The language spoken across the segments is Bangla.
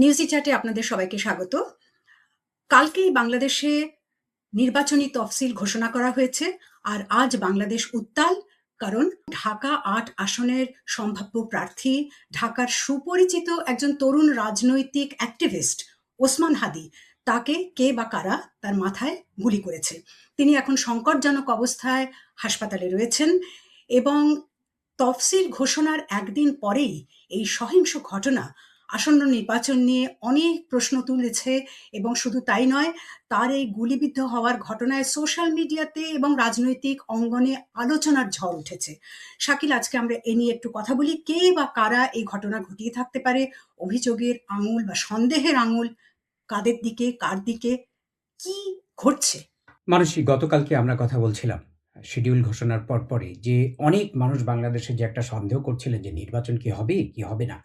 নিউজি চ্যাটে আপনাদের সবাইকে স্বাগত। কালকেই বাংলাদেশে নির্বাচনী তফসিল ঘোষণা করা হয়েছে আর আজ বাংলাদেশ উত্তাল কারণ ঢাকা আট আসনের সম্ভাব্য প্রার্থী, ঢাকার সুপরিচিত একজন তরুণ রাজনৈতিক অ্যাক্টিভিস্ট ওসমান হাদি, তাকে কে বা কারা তার মাথায় গুলি করেছে। তিনি এখন সংকটজনক অবস্থায় হাসপাতালে রয়েছেন এবং তফসিল ঘোষণার একদিন পরেই এই সহিংস ঘটনা আসন্ন নির্বাচন নিয়ে অনেক প্রশ্ন তুলেছে এবং শুধু তাই নয়, তার এই গুলিবিদ্ধ হওয়ার ঘটনায় সোশ্যাল মিডিয়াতে এবং রাজনৈতিক অঙ্গনে আলোচনার ঝড় উঠেছে। শাকিল, আজকে আমরা এ নিয়ে একটু কথা বলি, কে বা কারা এই ঘটনা ঘটিয়ে থাকতে পারে? অভিযোগের আঙুল বা সন্দেহের আঙুল কাদের দিকে, কার দিকে, কি ঘটছে? মানুষই গতকালকে আমরা কথা বলছিলাম, শিডিউল ঘোষণার পর পরে যে অনেক মানুষ বাংলাদেশে যে একটা সন্দেহ করছিলেন যে নির্বাচন কি হবে কি হবে না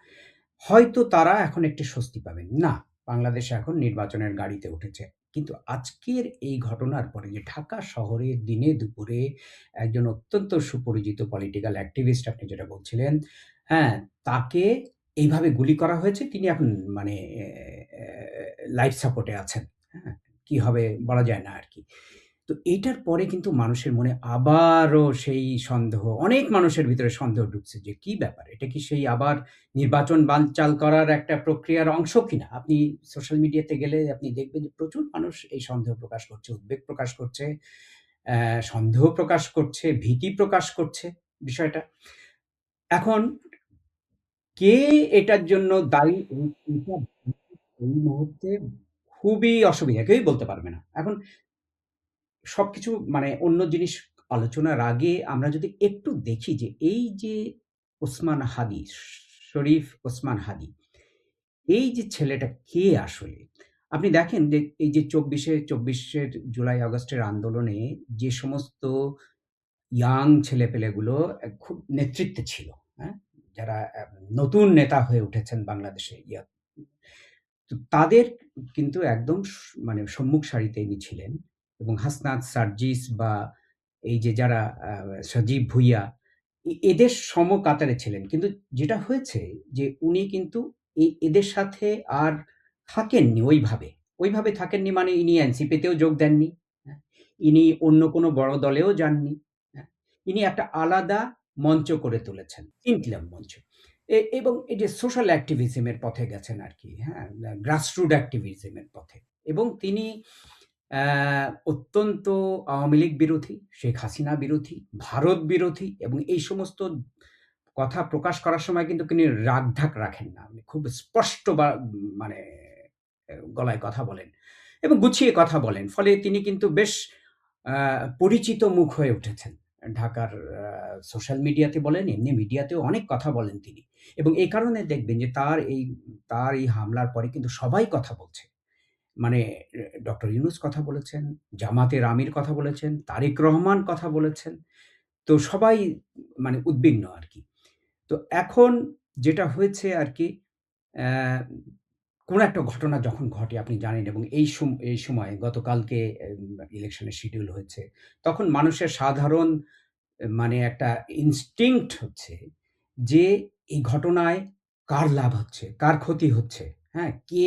হয়তো তারা এখন একটি স্বস্তি পাবেন। না, বাংলাদেশ এখন নির্বাচনের গাড়িতে উঠেছে। কিন্তু আজকের এই ঘটনার পরে যে ঢাকা শহরে দিনে দুপুরে একজন অত্যন্ত সুপরিচিত পলিটিক্যাল অ্যাক্টিভিস্ট আপনি যেটা বলছিলেন হ্যাঁ তাকে এইভাবে গুলি করা হয়েছে, তিনি এখন মানে লাইফ সাপোর্টে আছেন। হ্যাঁ কি হবে বলা যায় না আর কি। তো এটার পরে কিন্তু মানুষের মনে আবারও সেই সন্দেহ, অনেক মানুষের ভিতরে সন্দেহ ঢুকছে যে কি ব্যাপার? এটা কি সেই আবার নির্বাচন বানচাল করার একটা প্রক্রিয়ার অংশ কিনা? আপনি সোশ্যাল মিডিয়াতে গেলে আপনি দেখবেন যে প্রচুর মানুষ এই সন্দেহ প্রকাশ করছে, উদ্বেগ প্রকাশ করছে সন্দেহ প্রকাশ করছে, ভীতি প্রকাশ করছে বিষয়টা। এখন কে এটার জন্য দায়ী? এই মুহূর্তে খুবই অসুবিধা, কেউই বলতে পারবে না। এখন সবকিছু মানে অন্য জিনিস আলোচনার আগে আমরা যদি একটু দেখি যে এই যে ওসমান হাদি, শরীফ ওসমান হাদি, এই যে ছেলেটা কে আসলে? আপনি দেখেন যে এই যে চব্বিশে, চব্বিশের জুলাই, আগস্টের আন্দোলনে যে সমস্ত ইয়াং ছেলেপেলেগুলো খুব নেতৃত্বে ছিল হ্যাঁ? যারা নতুন নেতা হয়ে উঠেছেন বাংলাদেশে, ইয়া তাদের কিন্তু একদম মানে সম্মুখ সারিতে ইনি ছিলেন। এবং হাসনাত, সার্জিস বা এই যে যারা সজীব ভুইয়া এদের সম কাতারে ছিলেন। কিন্তু যেটা হয়েছে যে উনি কিন্তু এদের সাথে আর থাকেননি ওইভাবে। ওইভাবে থাকেননি মানে ইনি এনসিপিতেও যোগ দেননি হ্যাঁ? ইনি অন্য কোনো বড় দলেও যাননি হ্যাঁ? ইনি একটা আলাদা মঞ্চ করে তুলেছেন ইনক্লাব মঞ্চ। এবং এই যে সোশ্যাল অ্যাক্টিভিজমের পথে গেছেন আর কি হ্যাঁ? গ্রাসরুট অ্যাক্টিভিজমের পথে। এবং তিনি অত্যন্ত আওয়ামী লীগ বিরোধী, শেখ হাসিনা বিরোধী, ভারত বিরোধী এবং এই সমস্ত কথা প্রকাশ করার সময় কিন্তু তিনি রাগঢাক রাখেন না। খুব স্পষ্ট বা মানে গলায় কথা বলেন এবং গুছিয়ে কথা বলেন। ফলে তিনি কিন্তু বেশ পরিচিত মুখ হয়ে উঠেছেন। ঢাকার সোশ্যাল মিডিয়াতে বলেন, এমনি মিডিয়াতেও অনেক কথা বলেন তিনি এবং এই কারণে দেখবেন যে তার এই তার এই হামলার পরে কিন্তু সবাই কথা বলছে। মানে ডক্টর ইউনুস কথা বলেছেন, জামাতের আমির কথা বলেছেন, তারেক রহমান কথা বলেছেন। তো সবাই মানে উদ্বিগ্ন আর কি তো এখন যেটা হয়েছে আর কি কোনো একটা ঘটনা যখন ঘটে আপনি জানেন এবং এই এই সময় গতকালকে ইলেকশনের শিডিউল হয়েছে। তখন মানুষের সাধারণ মানে একটা ইনস্টিংক্ট হচ্ছে যে এই ঘটনায় কার লাভ হচ্ছে, কার ক্ষতি হচ্ছে। হ্যাঁ? কে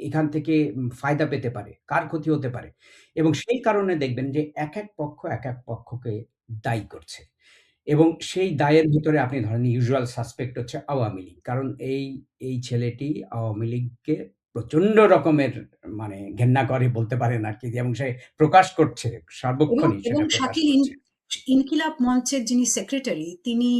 এখান থেকে ফায়দা পেতে পারে? কার ক্ষতি হতে পারে? এবং সেই কারণে দেখবেন যে এক, এক পক্ষ এক, এক পক্ষকে দায়ী করছে। এবং সেই দায়ের ভিতরে আপনি ধরেন ইউজুয়াল সাসপেক্ট হচ্ছে আওয়ামী লীগ। কারণ এই, এই ছেলেটি আওয়ামী লীগকে প্রচণ্ড রকমের মানে ঘেন্না করে বলতে পারেন আরকি এবং সে প্রকাশ করছে সার্বক্ষণিক সেটা ইনকিলাব মঞ্চের যিনি সেক্রেটারি তিনি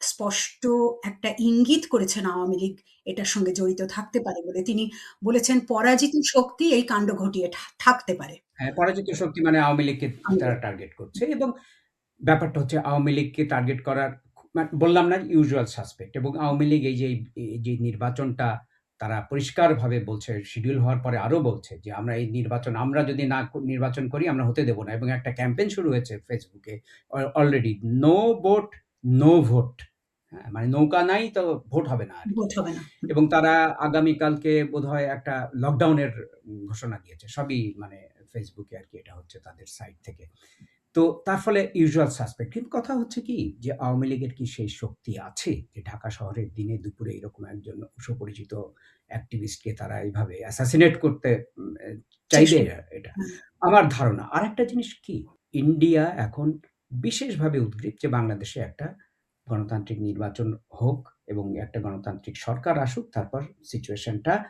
স্পষ্ট একটা ইঙ্গিত করেছেন আওয়ামী লীগ এটার সঙ্গে জড়িত থাকতে পারে বলে। তিনি বলেছেন, পরাজিত শক্তি এই কাণ্ড ঘটিয়ে থাকতে পারে। হ্যাঁ পরাজিত শক্তি মানে আওয়ামী লীগকে তারা টার্গেট করছে এবং ব্যাপারটা হচ্ছে আওয়ামী লীগকে টার্গেট করার মানে বললাম না ইউজুয়াল সাসপেক্ট এবং আওয়ামী লীগ এই যে যে নির্বাচনটা তারা পরিষ্কারভাবে বলছে শিডিউল হওয়ার পরে আরও বলছে যে, আমরা এই নির্বাচন, আমরা যদি না নির্বাচন করি, আমরা হতে দেবো না। এবং একটা ক্যাম্পেইন শুরু হয়েছে ফেসবুকে already no vote no vote হ্যাঁ, মানে নৌকা নাই তো ভোট হবে না ভোট হবে না এবং তারা আগামীকালকে বোধহয় একটা লকডাউনের ঘোষণা দিয়েছে সবই মানে ফেসবুকে আর কি এটা হচ্ছে তাদের সাইট থেকে তো তার ফলে ইউজুয়াল সাসপেক্ট কিন্তু কথা হচ্ছে কি যে আওয়ামী লীগের কি সেই শক্তি আছে যে ঢাকা শহরের দিনে দুপুরে এরকম একজন সুপরিচিত অ্যাক্টিভিস্টকে তারা এইভাবে অ্যাসাসিনেট করতে চাইবে এটা। আমার ধারণা। আর একটা জিনিস কি? ইন্ডিয়া এখন বিশেষভাবে উদগ্রীব যে বাংলাদেশে একটা গণতান্ত্রিক নির্বাচন হোক এবং একটা গণতান্ত্রিক সরকার আসুক, তারপর সিচুয়েশনটা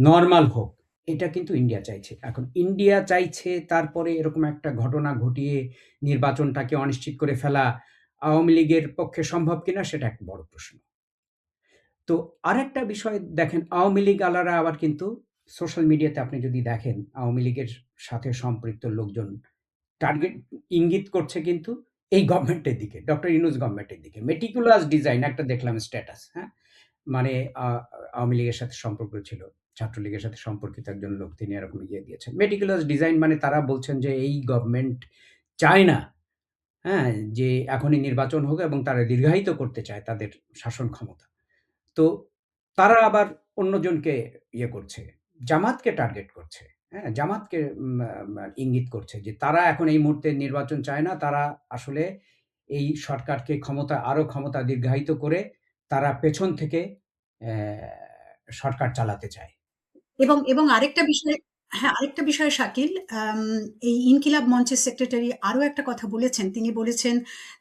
নর্মাল হোক। এটা কিন্তু ইন্ডিয়া চাইছে। এখন ইন্ডিয়া চাইছে তারপরে এরকম একটা ঘটনা ঘটিয়ে নির্বাচনটাকে অনিশ্চিত করে ফেলা আওয়ামী লীগের পক্ষে সম্ভব কিনা, সেটা একটা বড় প্রশ্ন। তো আরেকটা বিষয় দেখেন, আওয়ামী লীগ আলারা আবার কিন্তু সোশ্যাল মিডিয়াতে আপনি যদি দেখেন, আওয়ামী লীগের সাথে সম্পৃক্ত লোকজন টার্গেট ইঙ্গিত করছে কিন্তু এই গভর্নমেন্টের দিকে, ডক্টর ইউনূস গভর্নমেন্টের দিকে। মেটিকুলাস ডিজাইন একটা দেখলাম স্ট্যাটাস, হ্যাঁ? মানে আওয়ামী লীগের সাথে সম্পর্ক ছিল। ছাত্রলীগের সাথে সম্পর্কিত একজন লোক তিনি এরকম ইয়ে দিয়েছেন। মেটিকুলাস ডিজাইন মানে তারা বলছেন যে এই গভর্নমেন্ট চায় না, হ্যাঁ? যে এখনই নির্বাচন হোক এবং তারা দীর্ঘায়িত করতে চায় তাদের শাসন ক্ষমতা। তো তারা আবার অন্যজনকে ইয়ে করছে, জামাতকে টার্গেট করছে, হ্যাঁ? জামাতকে ইঙ্গিত করছে যে তারা এখন এই মুহূর্তে নির্বাচন চায় না। তারা আসলে এই সরকারকে ক্ষমতা আরও ক্ষমতা দীর্ঘায়িত করে তারা পেছন থেকে সরকার চালাতে চায়। এবং এবং আরেকটা বিষয় হ্যাঁ, আরেকটা বিষয় শাকিল এই ইনকিলাব মঞ্চের সেক্রেটারি আরও একটা কথা বলেছেন। তিনি বলেছেন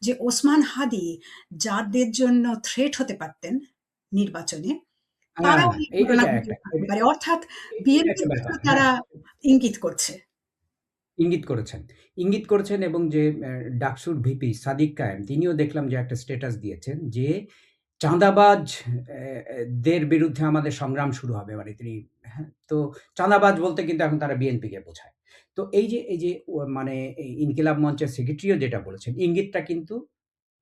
যে ওসমান হাদি যাদের জন্য থ্রেট হতে পারতেন নির্বাচনে, তারাও হ্যাঁ, পারে। অর্থাৎ তারা হ্যাঁ। ইঙ্গিত করছে। ইঙ্গিত করেছেন। ইঙ্গিত করেছেন এবং যে ডাকসুর ভিপি সাদিক কায়েম তিনিও দেখলাম যে একটা স্ট্যাটাস দিয়েছেন যে চাঁদাবাজ দের বিরুদ্ধে আমাদের সংগ্রাম শুরু হবে। মানে তিনি হ্যাঁ? তো চাঁদাবাজ বলতে কিন্তু এখন তারা বিএনপিকে বোঝায়। তো এই যে এই যে মানে ইনকিলাব মঞ্চের সেক্রেটারিও যেটা বলেছেন ইঙ্গিতটা কিন্তু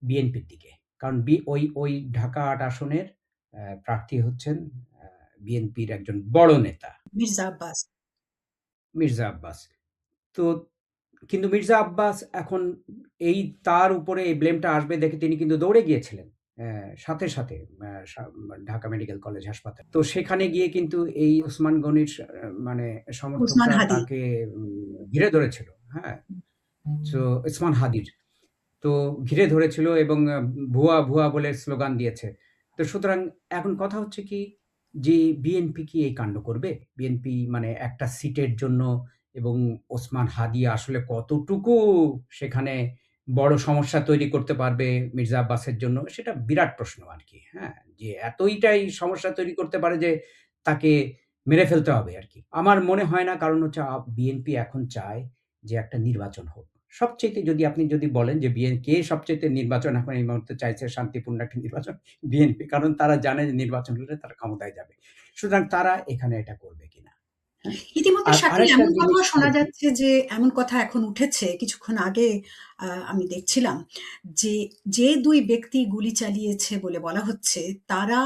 বিএনপির দিকে। কারণ বি ওই ওই ঢাকা আট আসনের প্রার্থী হচ্ছেন বিএনপির একজন বড় নেতা। মির্জা আব্বাস। মির্জা আব্বাস। তো কিন্তু মির্জা আব্বাস এখন এই তার উপরে এই ব্লেমটা আসবে দেখে তিনি কিন্তু দৌড়ে গিয়েছিলেন। সাথে, সাথে ঢাকা মেডিকেল কলেজ হাসপাতাল তো সেখানে গিয়ে কিন্তু এই ওসমান গনির মানে সমর্থকরা তাকে ঘিরে ধরেছিল। হ্যাঁ? তো ওসমান হাদির। তো ঘিরে ধরেছিল এবং ভুয়া, ভুয়া বলে স্লোগান দিয়েছে। তো সুতরাং এখন কথা হচ্ছে কি, যে বিএনপি কি এই কাণ্ড করবে? বিএনপি মানে একটা সিটের জন্য এবং ওসমান হাদি আসলে কতটুকু সেখানে বড় সমস্যা তৈরি করতে পারবে মির্জা আব্বাসের জন্য, সেটা বিরাট প্রশ্ন আর কি হ্যাঁ? যে এতইটাই সমস্যা তৈরি করতে পারে যে তাকে মেরে ফেলতে হবে আর কি আমার মনে হয় না, কারণ হচ্ছে বিএনপি এখন চায় যে একটা নির্বাচন হোক। সবচাইতে যদি আপনি যদি বলেন যে বিএন কে সবচাইতে নির্বাচন এখন এই মুহূর্তে চাইছে শান্তিপূর্ণ একটা নির্বাচন? বিএনপি। কারণ তারা জানে যে নির্বাচন হলে তারা ক্ষমতায় যাবে। সুতরাং তারা এখানে এটা করবে কিনা। হ্যাঁ? ইতিমধ্যে এমন জিনিস শোনা যাচ্ছে যে এমন কথা এখন উঠেছে কিছুক্ষণ আগে আমি দেখছিলাম যে, যে দুই ব্যক্তি গুলি চালিয়েছে বলে বলা হচ্ছে তারা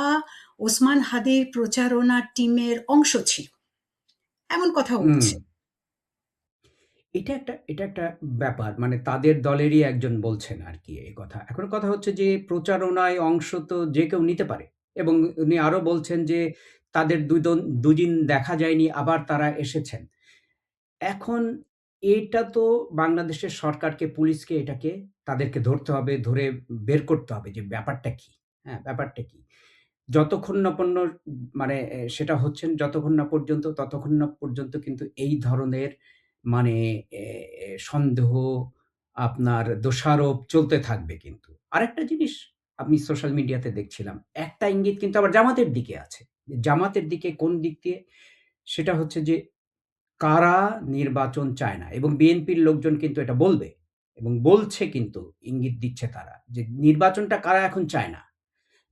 ওসমান হাদির প্রচারণা টিমের অংশ ছিল। এমন কথা উঠছে। এটা একটা এটা একটা ব্যাপার। মানে তাদের দলেরই একজন বলছেন আর কি এই কথা। এখন কথা হচ্ছে যে প্রচারণায় অংশ তো যে কেউ নিতে পারে। এবং উনি আরও বলছেন যে তাদের দুদন দুদিন দেখা যায়নি আবার তারা এসেছেন। এখন এটা তো বাংলাদেশের সরকারকে, পুলিশকে এটাকে তাদেরকে ধরতে হবে, ধরে বের করতে হবে যে ব্যাপারটা কি? হ্যাঁ? ব্যাপারটা কি? যতক্ষণ না পর্যন্ত মানে সেটা হচ্ছেন যতক্ষণ না পর্যন্ত ততক্ষণ না পর্যন্ত কিন্তু এই ধরনের মানে সন্দেহ, আপনার দোষারোপ চলতে থাকবে কিন্তু। আরেকটা জিনিস আমি সোশ্যাল মিডিয়াতে দেখছিলাম। একটা ইঙ্গিত কিন্তু আবার জামাতের দিকে আছে। জামাতের দিকে কোন দিক দিয়ে? সেটা হচ্ছে যে কারা নির্বাচন চায় না এবং বিএনপির লোকজন কিন্তু এটা বলবে এবং বলছে কিন্তু ইঙ্গিত দিচ্ছে তারা যে নির্বাচনটা কারা এখন চায় না।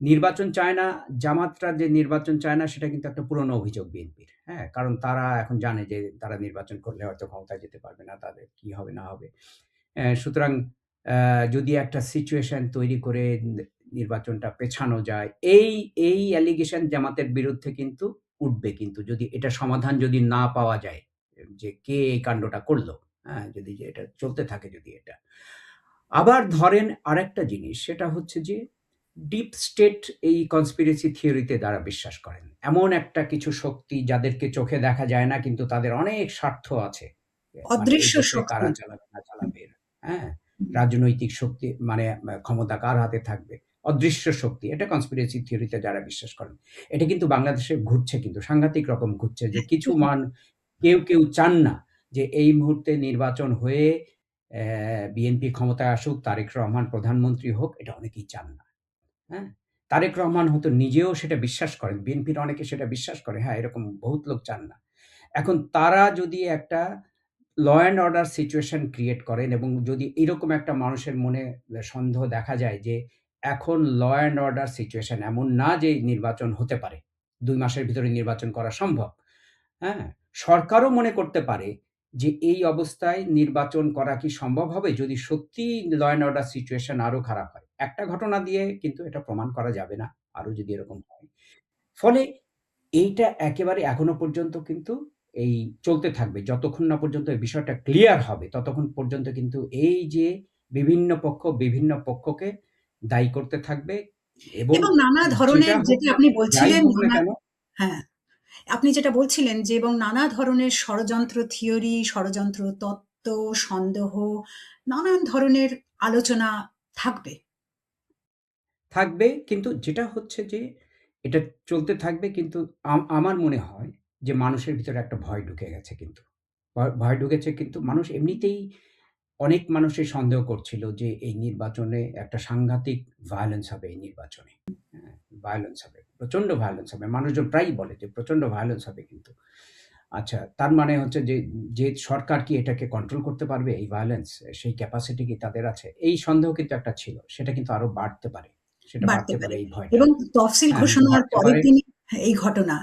নির্বাচন চায় না, জামাতরা যে নির্বাচন চায় না সেটা কিন্তু একটা পুরনো অভিযোগ বিএনপির। হ্যাঁ? কারণ তারা এখন জানে যে তারা নির্বাচন করলে হয়তো ক্ষমতায় যেতে পারবে না। তাদের কি হবে না হবে। সুতরাং যদি একটা সিচুয়েশন তৈরি করে নির্বাচনটা পেছানো যায়, এই এই অ্যালিগেশন জামাতের বিরুদ্ধে কিন্তু উঠবে কিন্তু যদি এটা সমাধান যদি না পাওয়া যায়। যে কে এই কাণ্ডটা করল হ্যাঁ? যদি এটা চলতে থাকে যদি এটা। আবার ধরেন আরেকটা জিনিস সেটা হচ্ছে যে ডিপ স্টেট এই কনস্পিরেসি থিওরিতে তারা বিশ্বাস করেন। এমন একটা কিছু শক্তি যাদেরকে চোখে দেখা যায় না কিন্তু তাদের অনেক স্বার্থ আছে। মানে অদৃশ্য কারা। চালাবে না চালাবে। হ্যাঁ? রাজনৈতিক শক্তি মানে ক্ষমতা কার হাতে থাকবে। অদৃশ্য শক্তি এটা কনস্পিরেসি থিওরিতে যারা বিশ্বাস করেন এটা কিন্তু বাংলাদেশে ঘুরছে কিন্তু সাংঘাতিক রকম ঘুরছে যে কিছু মান কেউ কেউ চান না যে এই মুহূর্তে নির্বাচন হয়ে বিএনপি ক্ষমতায় আসুক তারেক রহমান প্রধানমন্ত্রী হোক এটা অনেকেই চান না হ্যাঁ? তারেক রহমান হয়তো নিজেও সেটা বিশ্বাস করেন, বিএনপির অনেকে সেটা বিশ্বাস করে হ্যাঁ এরকম বহুত লোক চান না। এখন তারা যদি একটা law and order situation create করেন এবং যদি এরকম একটা মানুষের মনে সন্দেহ দেখা যায় যে এখন ল অ্যান্ড অর্ডার সিচুয়েশন এমন না যে নির্বাচন হতে পারে, দুই মাসের ভিতরে নির্বাচন করা সম্ভব হ্যাঁ? সরকারও মনে করতে পারে যে এই অবস্থায় নির্বাচন করা কি সম্ভব হবে যদি সত্যি ল অ্যান্ড অর্ডার সিচুয়েশন আরও খারাপ হয়। একটা ঘটনা দিয়ে কিন্তু এটা প্রমাণ করা যাবে না আরও যদি এরকম হয়। ফলে এইটা একেবারে এখনও পর্যন্ত কিন্তু এই চলতে থাকবে। যতক্ষণ না পর্যন্ত এই বিষয়টা ক্লিয়ার হবে ততক্ষণ পর্যন্ত কিন্তু এই যে বিভিন্ন পক্ষ বিভিন্ন পক্ষকে দায়ী করতে থাকবে এবং নানা ধরনের যেটা আপনি বলছিলেন হ্যাঁ আপনি যেটা বলছিলেন যে এবং নানা ধরনের ষড়যন্ত্র থিওরি ষড়যন্ত্র তত্ত্ব সন্দেহ নানান ধরনের আলোচনা থাকবে। থাকবে, কিন্তু যেটা হচ্ছে যে এটা চলতে থাকবে, কিন্তু আমার মনে হয় যে মানুষের ভিতরে একটা ভয় ঢুকে গেছে কিন্তু। ভয়- ঢুকেছে কিন্তু মানুষ এমনিতেই অনেক মানুষই সন্দেহ করছিল যে এই নির্বাচনে একটা সাংঘাতিক ভায়োলেন্স হবে এই নির্বাচনে। ভায়োলেন্স হবে প্রচণ্ড ভায়োলেন্স হবে। মানুষজন প্রায়ই বলে যে প্রচণ্ড ভায়োলেন্স হবে কিন্তু। আচ্ছা তার মানে হচ্ছে যে যে সরকার কি এটাকে কন্ট্রোল করতে পারবে? এই ভায়োলেন্স সেই ক্যাপাসিটি কি তাদের আছে? এই সন্দেহ কিন্তু একটা ছিল, সেটা কিন্তু আরও বাড়তে পারে। বাড়তে পারে। এবং তফসিল হ্যাঁ, ঘোষণার পরের। দিনই এই ঘটনা।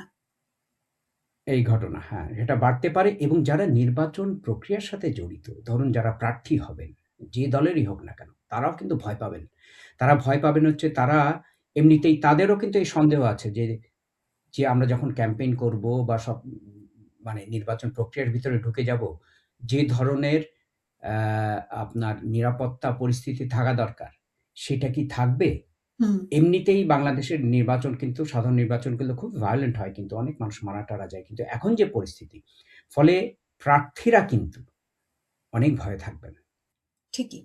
এই ঘটনা হ্যাঁ এটা বাড়তে পারে এবং যারা নির্বাচন প্রক্রিয়ার সাথে জড়িত ধরুন যারা প্রার্থী হবেন যে দলেরই হোক না কেন তারাও কিন্তু ভয় পাবেন। তারা ভয় পাবেন হচ্ছে তারা এমনিতেই তাদেরও কিন্তু এই সন্দেহ আছে যে যে আমরা যখন ক্যাম্পেইন করব বা সব মানে নির্বাচন প্রক্রিয়ার ভিতরে ঢুকে যাব যে ধরনের আহ, আপনার নিরাপত্তা পরিস্থিতি থাকা দরকার সেটা কি থাকবে? এমনিতেই বাংলাদেশের নির্বাচন কিন্তু সাধারণ নির্বাচনগুলো খুব ভায়োলেন্ট হয় কিন্তু অনেক মানুষ মারা টারা যায় কিন্তু এখন যে পরিস্থিতি ফলে প্রার্থীরা কিন্তু অনেক ভয়ে থাকবেন। ঠিকই।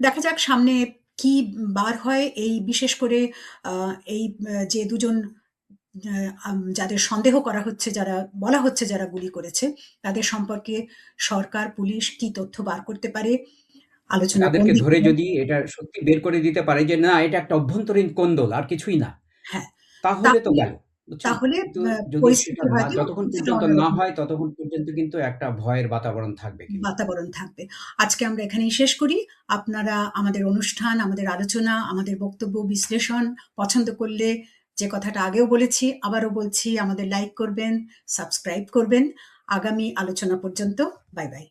দেখা যাক সামনে কি বার হয় এই বিশেষ করে এই যে দুজন যাদের সন্দেহ করা হচ্ছে যারা বলা হচ্ছে যারা গুলি করেছে তাদের সম্পর্কে সরকার পুলিশ কি তথ্য বার করতে পারে আলোচনা তাদেরকে ধরে যদি এটা সত্যি বের করে দিতে পারে যে না এটা একটা অভ্যন্তরীণ কোন্দল আর কিছুই না। হ্যাঁ। তাহলে তো গেল তাহলে, যতক্ষণ পর্যন্ত না হয় ততক্ষণ পর্যন্ত কিন্তু একটা ভয়ের বাতাবরণ থাকবে বাতাবরণ থাকবে। আজকে আমরা এখানেই শেষ করি। আপনারা আমাদের অনুষ্ঠান আমাদের আলোচনা আমাদের বক্তব্য বিশ্লেষণ পছন্দ করলে যে কথাটা আগেও বলেছি আবারও বলছি আমাদের লাইক করবেন সাবস্ক্রাইব করবেন। আগামী আলোচনা পর্যন্ত বাই বাই।